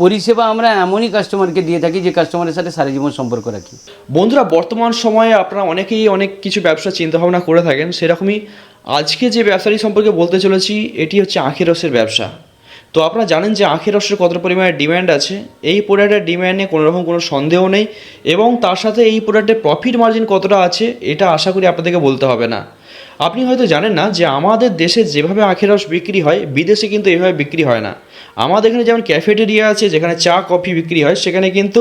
পরিষেবা আমরা এমনই কাস্টমারকে দিয়ে থাকি যে কাস্টমারের সাথে সারা জীবন সম্পর্ক রাখি। বন্ধুরা, বর্তমান সময়ে আপনারা অনেকেই অনেক কিছু ব্যবসা চিন্তাভাবনা করে থাকেন। সেরকমই আজকে যে ব্যবসাটি সম্পর্কে বলতে চলেছি, এটি হচ্ছে আখের রসের ব্যবসা। তো আপনারা জানেন যে আখের রসের কত পরিমাণে ডিম্যান্ড আছে। এই প্রোডাক্টের ডিম্যান্ডে কোনো রকম কোনো সন্দেহ নেই এবং তার সাথে এই প্রোডাক্টের প্রফিট মার্জিন কতটা আছে, এটা আশা করি আপনাদেরকে বলতে হবে না। আপনি হয়তো জানেন না যে আমাদের দেশে যেভাবে আখের রস বিক্রি হয়, বিদেশে কিন্তু এইভাবে বিক্রি হয় না। আমাদের এখানে যেমন ক্যাফেটেরিয়া আছে, যেখানে চা কফি বিক্রি হয়, সেখানে কিন্তু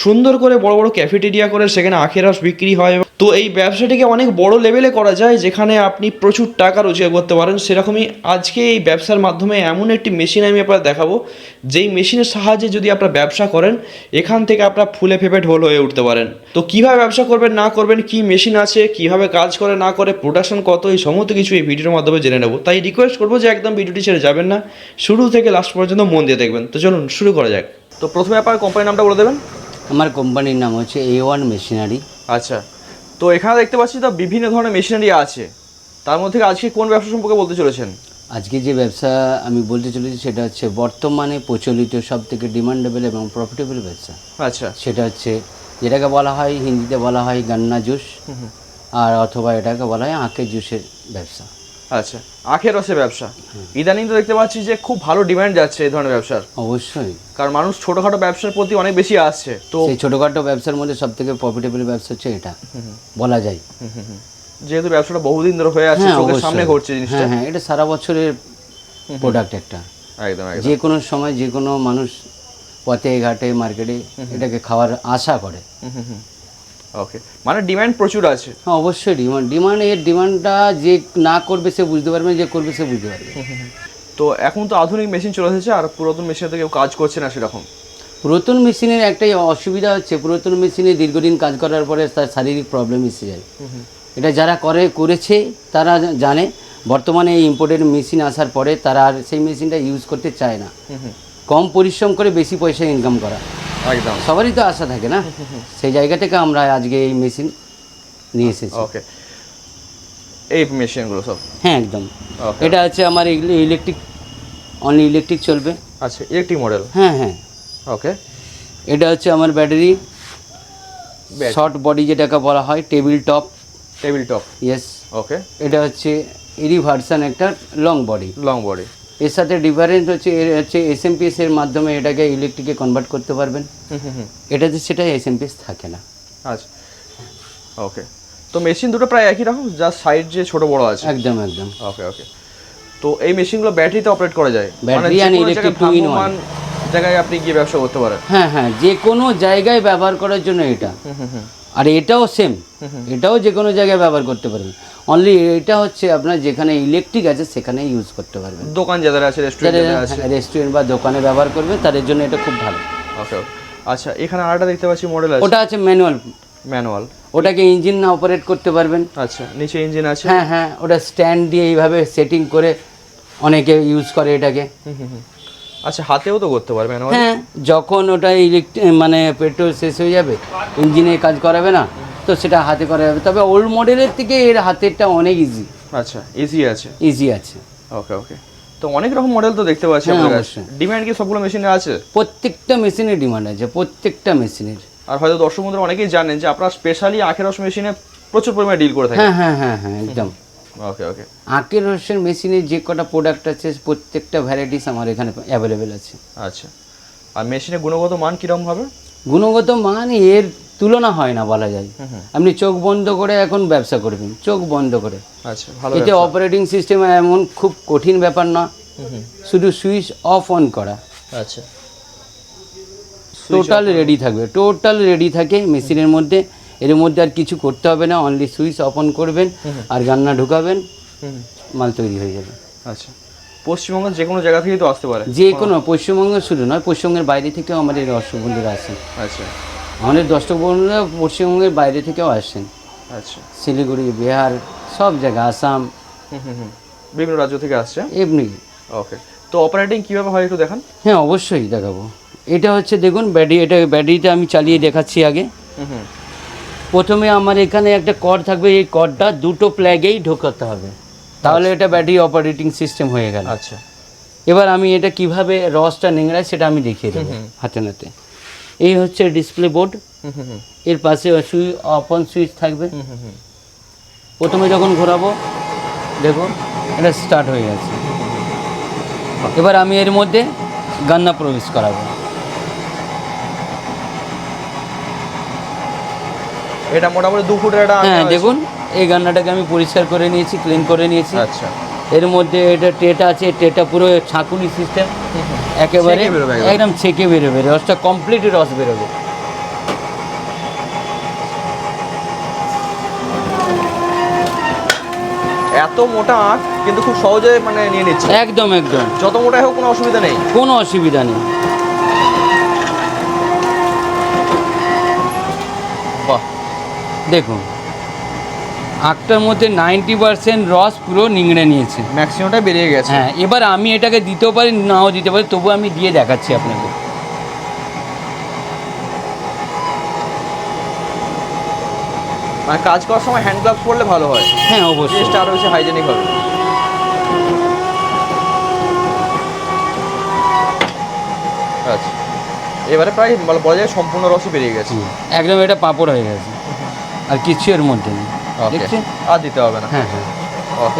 সুন্দর করে বড় বড় ক্যাফেটেরিয়া করে সেখানে আখের রস বিক্রি হয় তো এই ব্যবসাটিকে অনেক বড় লেভেলে করা যায়, যেখানে আপনি প্রচুর টাকা রোজগার করতে পারেন। সেরকমই আজকে এই ব্যবসার মাধ্যমে এমন একটি মেশিন আমি আপনার দেখাবো, যেই মেশিনের সাহায্যে যদি আপনারা ব্যবসা করেন, এখান থেকে আপনারা ফুলে ফেপে ঢোল হয়ে উঠতে পারেন। তো কীভাবে ব্যবসা করবেন, না করবেন, কি মেশিন আছে, কীভাবে কাজ করে, না করে প্রোডাকশন কত, এই সমস্ত কিছু এই ভিডিওর মাধ্যমে জেনে নেব। তাই রিকোয়েস্ট করব যে একদম ভিডিওটি ছেড়ে যাবেন না। শুরু থেকে লাস্ট পর্যন্ত মন দিয়ে দেখবেন। তো চলুন শুরু করা যাক। তো প্রথমে আপনার কোম্পানির নামটা বলে দেবেন? আমার কোম্পানির নাম হচ্ছে এ ওয়ান মেশিনারি আচ্ছা। তো এখানে দেখতে পাচ্ছি তো বিভিন্ন ধরনের মেশিনারি আছে। তার মধ্যে আজকে কোন ব্যবসা সম্পর্কে বলতে চলেছেন? আজকে যে ব্যবসা আমি বলতে চলেছি সেটা হচ্ছে বর্তমানে প্রচলিত সব থেকে ডিমান্ডেবল এবং প্রফিটেবল ব্যবসা। আচ্ছা। সেটা হচ্ছে যেটাকে বলা হয় হিন্দিতে বলা হয় গান্না জুস আর অথবা এটাকে বলা হয় আখের জুসের ব্যবসা। আচ্ছা আখের রসের ব্যবসা। ইদানিং তো দেখতে পাচ্ছি যে খুব ভালো ডিমান্ড যাচ্ছে এই ধরনের ব্যবসার। অবশ্যই। কারণ মানুষ ছোটখাটো ব্যবসার প্রতি অনেক বেশি আসছে। তো সেই ছোটোখাটো ব্যবসার মধ্যে সব থেকে প্রফিটেবল ব্যবসা হচ্ছে এটা। বলা যায়। হুম, হুম, হুম। যেহেতু ব্যবসাটা বহুদিন ধরে হয়ে আছে হ্যাঁ চোখের সামনে ঘটছে জিনিসটা। হ্যাঁ হ্যাঁ এটা সারা বছরের প্রোডাক্ট একটা। একদম একদম। যে কোনো সময় যে কোনো মানুষ পথে ঘাটে মার্কেটে এটাকে খাওয়ার আশা করে। ওকে মানে ডিমান্ড প্রচুর আছে। হ্যাঁ অবশ্যই ডিমান্ড ডিমান্ড এর ডিমান্ডটা যে না করবে সে বুঝতে পারবে যে করবে সে বুঝতে পারবে। তো এখন তো আধুনিক মেশিন চলে এসেছে আর পুরাতন মেশিনে তো কেউ কাজ করছে না সেরকম। পুরাতন মেশিনের একটাই অসুবিধা হচ্ছে পুরাতন মেশিনে দীর্ঘদিন কাজ করার পরে তার শারীরিক প্রবলেম এসে যায়। এটা যারা করে করেছে তারা জানে। বর্তমানে এই ইম্পোর্টেড মেশিন আসার পরে তারা আর সেই মেশিনটা ইউজ করতে চায় না। কম পরিশ্রম করে বেশি পয়সা ইনকাম করা। একদম। সবারই তো আশা থাকে না? সেই জায়গা থেকে আমরা আজকে এই মেশিন নিয়ে এসেছি। ওকে এই মেশিনগুলো সব? হ্যাঁ একদম। এটা হচ্ছে আমার ইলেকট্রিক অনলি ইলেকট্রিক চলবে। আচ্ছা ইলেকট্রিক মডেল? হ্যাঁ হ্যাঁ। ওকে এটা হচ্ছে আমার ব্যাটারি। শর্ট বডি যেটাকে বলা হয় table top. Table top. Yes okay এটা হচ্ছে এরই ভার্সান একটা লং বডি। Long body. এর সাথে ডিফারেন্ট হচ্ছে এর হচ্ছে এসএমপিএস এর মাধ্যমে এটাকে ইলেকট্রিকে কনভার্ট করতে পারবেন। এটাতে সেটা এসএমপিএস থাকে না। আচ্ছা। ওকে তো মেশিন দুটো প্রায় একই রকম জাস্ট সাইড যে ছোট বড় আছে? একদম একদম। ওকে ওকে তো এই মেশিনগুলো ব্যাটারিতে অপারেট করা যায়? Battery electric two in one. ভ্রাম্যমাণ জায়গায় আপনি গিয়ে ব্যবসা করতে পারেন। হ্যাঁ হ্যাঁ যে কোনো জায়গায় ব্যবহার করার জন্য এটা। আর এটাও সেম এটাও যে কোনো জায়গায় ব্যবহার করতে পারবেন অনলি এটা হচ্ছে আপনার যেখানে ইলেকট্রিক আছে সেখানে ইউজ করতে পারবেন। দোকান যাদের আছে রেস্টুরেন্ট রেস্টুরেন্ট বা দোকানে ব্যবহার করবেন তাদের জন্য এটা খুব ভালো। ওকে আচ্ছা এখানে আরেকটা দেখতে পাচ্ছি মডেল আছে। ওটা আছে ম্যানুয়াল ম্যানুয়াল ওটাকে ইঞ্জিন না অপারেট করতে পারবেন। আচ্ছা নিচে ইঞ্জিন আছে। হ্যাঁ হ্যাঁ ওটা স্ট্যান্ড দিয়ে এইভাবে সেটিং করে অনেকে ইউজ করে এটাকে। আচ্ছা হাতেও তো করতে পারবে হ্যাঁ যখন ওটা ইলেকট্রিক মানে পেট্রোল শেষ হয়ে যাবে ইঞ্জিনে কাজ করাবে না তো সেটা হাতে করা যাবে। তবে ওল্ড মডেলের থেকে এর হাতেরটা অনেক ইজি আচ্ছা ইজি আছে। ইজি আছে। ওকে ওকে তো অনেক রকম মডেল তো দেখতে পাচ্ছি আপনার। কাছে ডিমান্ড কি সবগুলো মেশিনে আছে? প্রত্যেকটা মেশিনের ডিমান্ড আছে প্রত্যেকটা মেশিনের আর হয়তো দর্শক বন্ধুরা অনেকেই জানেন যে আপনারা স্পেশালি আখের রস মেশিনে প্রচুর পরিমাণে ডিল করে থাকেন। হ্যাঁ হ্যাঁ হ্যাঁ হ্যাঁ একদম। ওকে ওকে আখের রসের মেশিনের যে কটা প্রোডাক্ট আছে প্রত্যেকটা ভ্যারাইটিস আমার এখানে অ্যাভেলেবেল আছে। আচ্ছা। আর মেশিনের গুণগত মান কীরকম হবে? গুণগত মান এর তুলনা হয় না বলা যায়। আপনি চোখ বন্ধ করে এখন ব্যবসা করবেন চোখ বন্ধ করে। আচ্ছা ভালো এতে অপারেটিং সিস্টেম এমন খুব কঠিন ব্যাপার না। শুধু সুইচ অফ অন করা। আচ্ছা। টোটাল রেডি থাকবে। টোটাল রেডি থাকে মেশিনের মধ্যে। এর মধ্যে আর কিছু করতে হবে না অনলি সুইচ অফ অন করবেন আর গান্না ঢুকাবেন মাল তৈরি হয়ে যাবে। আচ্ছা। পশ্চিমবঙ্গের যে কোনো জায়গা থেকেই তো আসতে পারে। যে কোনো পশ্চিমবঙ্গ শুধু নয় পশ্চিমবঙ্গের বাইরে থেকেও আমাদের দর্শক বন্ধুরা আসেন। আচ্ছা। আমাদের দর্শক বন্ধুরা পশ্চিমবঙ্গের বাইরে থেকেও আসেন। আচ্ছা। শিলিগুড়ি বিহার সব জায়গা আসাম। বিভিন্ন রাজ্য থেকে আসছে? এমনি। ওকে তো অপারেটিং কীভাবে হয় একটু দেখান। হ্যাঁ অবশ্যই দেখাবো। এটা হচ্ছে দেখুন ব্যাটারি এটা ব্যাটারিটা আমি চালিয়ে দেখাচ্ছি আগে। হুম। প্রথমে আমার এখানে একটা কর থাকবে এই করটা দুটো প্ল্যাগেই ঢোকাতে হবে। তাহলে এটা ব্যাটারি অপারেটিং সিস্টেম হয়ে গেল। আচ্ছা। এবার আমি এটা কীভাবে রসটা নিংড়াই সেটা আমি দেখিয়ে দেবো হাতে নাতে। এই হচ্ছে ডিসপ্লে বোর্ড এর পাশে সুই অপন সুইচ থাকবে। প্রথমে যখন ঘোরাবো দেখো এটা স্টার্ট হয়ে গেছে। এবার আমি এর মধ্যে গান্না প্রবেশ করাবো। এটা মোটামুটি দু ফুটের একটা হ্যাঁ দেখুন এই গান্নাটাকে আমি পরিষ্কার করে নিয়েছি ক্লিন করে নিয়েছি। আচ্ছা। এর মধ্যে এটা টেটা আছে টেটা পুরো ছাকুনি সিস্টেম একেবারে একদম। ছেঁকে বেরোবে রসটা কমপ্লিট রস বেরোবে। এত মোটা আঁক কিন্তু খুব সহজে মানে নিয়ে নিচ্ছে একদম একদম। যত মোটাই হোক কোনো অসুবিধা নেই। কোনো অসুবিধা নেই। দেখুন আখটার মধ্যে নাইনটি পার্সেন্ট রস পুরো নিংড়ে নিয়েছে। ম্যাক্সিমামটা বেরিয়ে গেছে। হ্যাঁ এবার আমি এটাকে দিতেও পারি নাও দিতে পারি তবু আমি দিয়ে দেখাচ্ছি আপনাকে। মানে কাজ করার সময় হ্যান্ড গ্লাভস পরলে ভালো হয়। হ্যাঁ অবশ্যই। জিনিসটা আরও বেশি হাইজেনিক হবে। আচ্ছা। এবারে প্রায় বলা যায় সম্পূর্ণ রসই বেরিয়ে গেছে। একদম এটা পাপড় হয়ে গেছে। আর কিছু এর মধ্যে নেই। দেখছেন? আর দিতে হবে না। হ্যাঁ হ্যাঁ.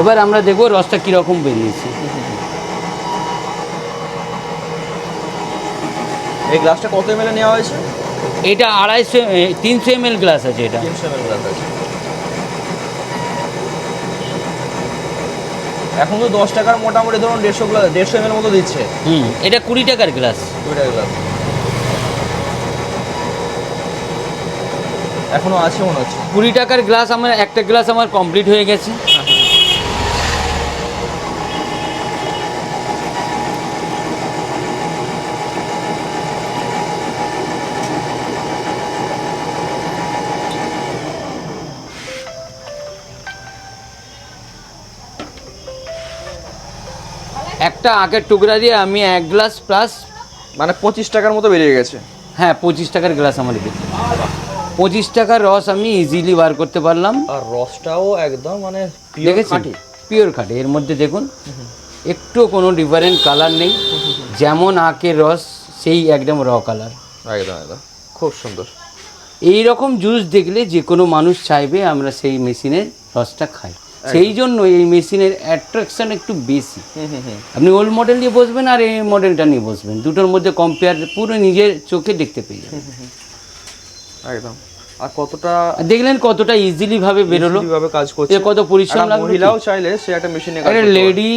এবার আমরা দেখব রসটা কীরকম বেরিয়েছে। এই গ্লাসটা কত এমএল নেওয়া হয়েছে? এটা আড়াইশো তিনশো এম এল গ্লাস আছে এটা। তিনশো এমএল গ্লাস আছে। এখন তো দশ টাকার মোটামুটি ধরুন দেড়শো গ্লাস দেড়শো এমএল মতো দিচ্ছে। হুম এটা কুড়ি টাকার গ্লাস কুড়ি টাকা গ্লাস এখনও আছে মনে হচ্ছে। কুড়ি টাকার গ্লাস আমার একটা গ্লাস আমার কমপ্লিট হয়ে গেছে। একটা আখের টুকরা দিয়ে আমি এক গ্লাস প্লাস মানে পঁচিশ টাকার মতো বেরিয়ে গেছে। হ্যাঁ পঁচিশ টাকার গ্লাস আমার গেছে। পঁচিশ টাকার রস আমি ইজিলি বার করতে পারলাম। আর রসটাও একদম মানে খাঁটি। পিওর খাটে। এর মধ্যে দেখুন একটু কোনো ডিফারেন্ট কালার নেই। যেমন আখের রস সেই একদম র কালার একদম একদম। খুব সুন্দর। এই রকম জুস দেখলে যে কোনো মানুষ চাইবে আমরা সেই মেশিনের রসটা খাই। সেই জন্য এই মেশিনের অ্যাট্রাকশন একটু বেশি। আপনি ওল্ড মডেল নিয়ে বসবেন আর এই মডেলটা নিয়ে বসবেন। দুটোর মধ্যে কম্পেয়ার পুরো নিজের চোখে দেখতে পেয়ে যাবেন। একদম। আর কতটা দেখলেন কতটা ইজিলি ভাবে বেরোলো? কীভাবে কাজ করছে। কত পরিশ্রম লাগল মহিলাও চাইলে সে একটা মেশিনে কাজ। লেডি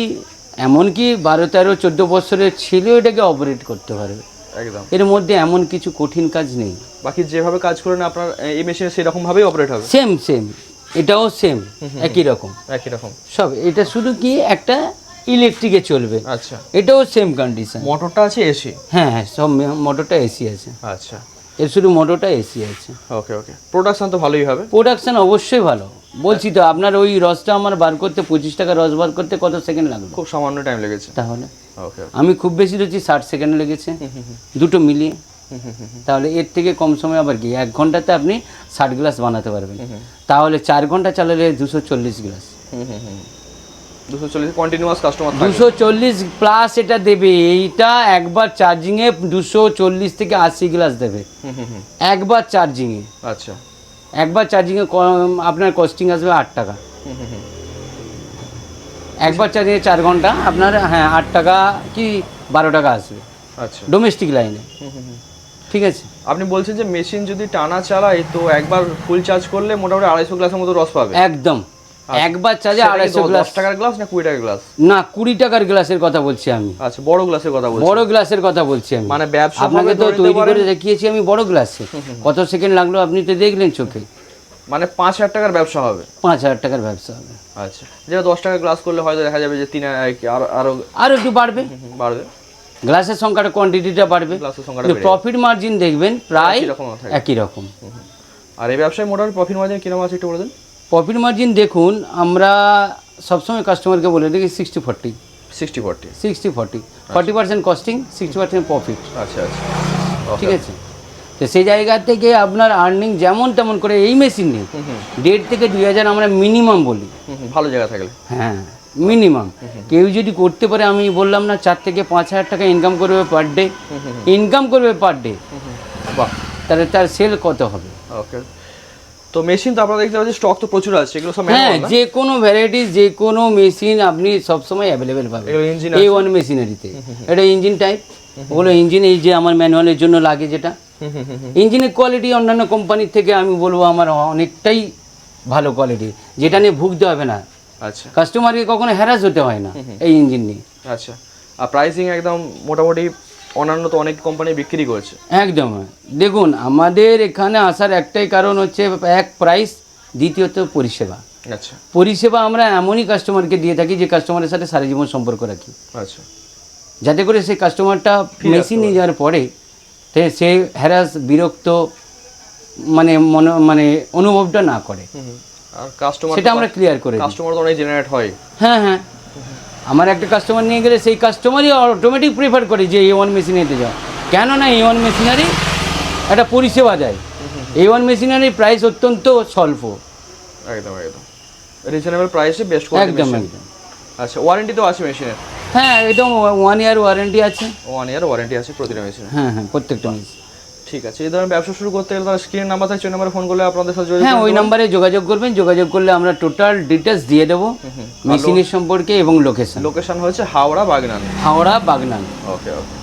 এমনকি বারো তেরো চোদ্দ বছরের ছেলেও এটাকে অপারেট করতে পারবে একদম। এর মধ্যে এমন কিছু কঠিন কাজ নেই। বাকি যেভাবে কাজ করেন আপনার এই মেশিনে সেরকম ভাবেই অপারেট হবে? সেম সেম এটাও সেম একই রকম। একই রকম। সব এটা শুধু কি একটা ইলেকট্রিকে চলবে। আচ্ছা। এটাও সেম কন্ডিশন মোটরটা আছে এসি হ্যাঁ হ্যাঁ সব মোটরটা এসি আছে। আচ্ছা। এর শুধু মোটরটা এসি আছে। ওকে ওকে প্রোডাকশন তো ভালোই হবে। প্রোডাকশন অবশ্যই ভালো। বলছি তো আপনার ওই রসটা আমার বার করতে পঁচিশ টাকা রস বার করতে কত সেকেন্ড লাগবে? খুব সামান্য টাইম লেগেছে। তাহলে। ওকে আমি খুব বেশি রয়েছি ষাট সেকেন্ড লেগেছে। দুটো মিলিয়ে। তাহলে এর থেকে কম সময় আবার কি? এক ঘন্টাতে আপনি ষাট গ্লাস বানাতে পারবেন। তাহলে চার ঘণ্টা চালালে দুশো চল্লিশ গ্লাস। দুশো চল্লিশ প্লাস এটা দেবে এইটা একবার চার্জিংয়ে দুশো চল্লিশ থেকে আশি গ্লাস দেবে। একবার চার্জিংয়ে আচ্ছা। একবার চার্জিংয়ে আপনার কস্টিং আসবে আট টাকা। একবার চার্জিংয়ে চার ঘণ্টা আপনার হ্যাঁ আট টাকা কি বারো টাকা আসবে। আচ্ছা। ডোমেস্টিক লাইনে। ঠিক আছে? আপনি বলছেন যে মেশিন যদি টানা চালায় তো একবার ফুল চার্জ করলে মোটামুটি আড়াইশো গ্লাসের মতো রস পাবে। একদম। একবার চার্জে আড়াইশো গ্লাস? টাকার গ্লাস না কুড়ি টাকার গ্লাস? না কুড়ি টাকার গ্লাসের কথা বলছি আমি। আচ্ছা বড় গ্লাসের কথা বলছি। বড় গ্লাসের কথা বলছি আমি। মানে ব্যবসা আপনাকে তো তৈরি করে দেখিয়েছি আমি বড় গ্লাসে। কত সেকেন্ড লাগল আপনি তো দেখলেন চোখে। মানে পাঁচ হাজার টাকার ব্যবসা হবে? পাঁচ হাজার টাকার ব্যবসা হবে। আচ্ছা যেটা দশ টাকার গ্লাস করলে হয়তো দেখা যাবে যে তিন আরও আরও আর একটু বাড়বে। বাড়বে। গ্লাসের সংখ্যাটা কোয়ান্টিটিটা বাড়বে। প্রফিট মার্জিন দেখবেন প্রায় একই রকম থাকে। একই রকম। আর এই ব্যবসায় মোটামুটি প্রফিট মার্জিন কীরকম আছে একটু বলে দিন? প্রফিট মার্জিন দেখুন আমরা সবসময় কাস্টমারকে বলে দেখি sixty forty sixty forty sixty forty forty percent costing sixty percent profit আচ্ছা আচ্ছা। ঠিক আছে? তো সেই জায়গা থেকে আপনার আর্নিং যেমন তেমন করে এই মেশিন হুম দেড় থেকে দুই হাজার আমরা মিনিমাম বলি। ভালো জায়গা থাকলে। হ্যাঁ মিনিমাম কেউ যদি করতে পারে আমি বললাম না চার থেকে পাঁচ হাজার টাকা ইনকাম করবে পার ডে ইনকাম করবে পার ডে বাহ। তাহলে তার সেল কত হবে? ওকে তো মেশিন তো আপনারা দেখতে পাচ্ছি স্টক তো প্রচুর আছে এগুলো সব হ্যাঁ যে কোনো ভ্যারাইটি যে কোনো মেশিন আপনি সবসময় অ্যাভেলেবেল পাবেন। ইঞ্জিন এই ওয়ান মেশিনারিতে এটা ইঞ্জিন টাইপ ওগুলো ইঞ্জিন এই যে আমার ম্যানুয়ালের জন্য লাগে যেটা। ইঞ্জিনের কোয়ালিটি অন্যান্য কোম্পানির থেকে আমি বলব আমার অনেকটাই ভালো কোয়ালিটি যেটা নিয়ে ভুগতে হবে না। আচ্ছা। কাস্টমারকে কখনো হ্যারাস হতে হয় না এই ইঞ্জিন নিয়ে। আচ্ছা। আর প্রাইসিং একদম মোটামুটি অন্যান্য তো অনেক কোম্পানি বিক্রি করছে। একদম। দেখুন আমাদের এখানে আসার একটাই কারণ হচ্ছে এক প্রাইস দ্বিতীয়ত পরিষেবা। আচ্ছা। পরিষেবা আমরা এমনই কাস্টমারকে দিয়ে থাকি যে কাস্টমারের সাথে সারা জীবন সম্পর্ক রাখি। আচ্ছা। যাতে করে সেই কাস্টমারটা মেশিন নিয়ে যাওয়ার পরে সে হ্যারাস বিরক্ত মানে মনে মানে অনুভবটা না করে। সেটা আমরা ক্লিয়ার করে কাস্টমার তো অনেক জেনারেট হয়। হ্যাঁ হ্যাঁ। আমার একটা কাস্টমার নিয়ে গেলে সেই কাস্টমারই অটোমেটিক প্রেফার করে যে এ ওয়ান মেশিনেতে যাও। কেননা এ ওয়ান মেশিনারি একটা পরিষেবা দেয়। এ ওয়ান মেশিনারির প্রাইস অত্যন্ত স্বল্প। একদম একদম। রিজনেবল প্রাইসে বেস্ট একদম একদম। আচ্ছা ওয়ারেন্টি তো আছে মেশিনের হ্যাঁ একদম ওয়ান ইয়ার ওয়ারেন্টি আছে। ওয়ান ইয়ার ওয়ারেন্টি আছে প্রতিটা মেশিনে হ্যাঁ হ্যাঁ প্রত্যেকটা মেশিন ঠিক আছে এই ধরনের ব্যবসা শুরু করতে গেলে তার স্ক্রিনের নাম্বার থাকছে ওই নাম্বারে ফোন করলে আপনাদের সাথে যোগাযোগ হ্যাঁ ওই নাম্বারে যোগাযোগ করবেন যোগাযোগ করলে আমরা টোটাল ডিটেলস দিয়ে দেবো মেশিনের সম্পর্কে এবং লোকেশন লোকেশন হচ্ছে হাওড়া বাগনান। হাওড়া বাগনান। ওকে ওকে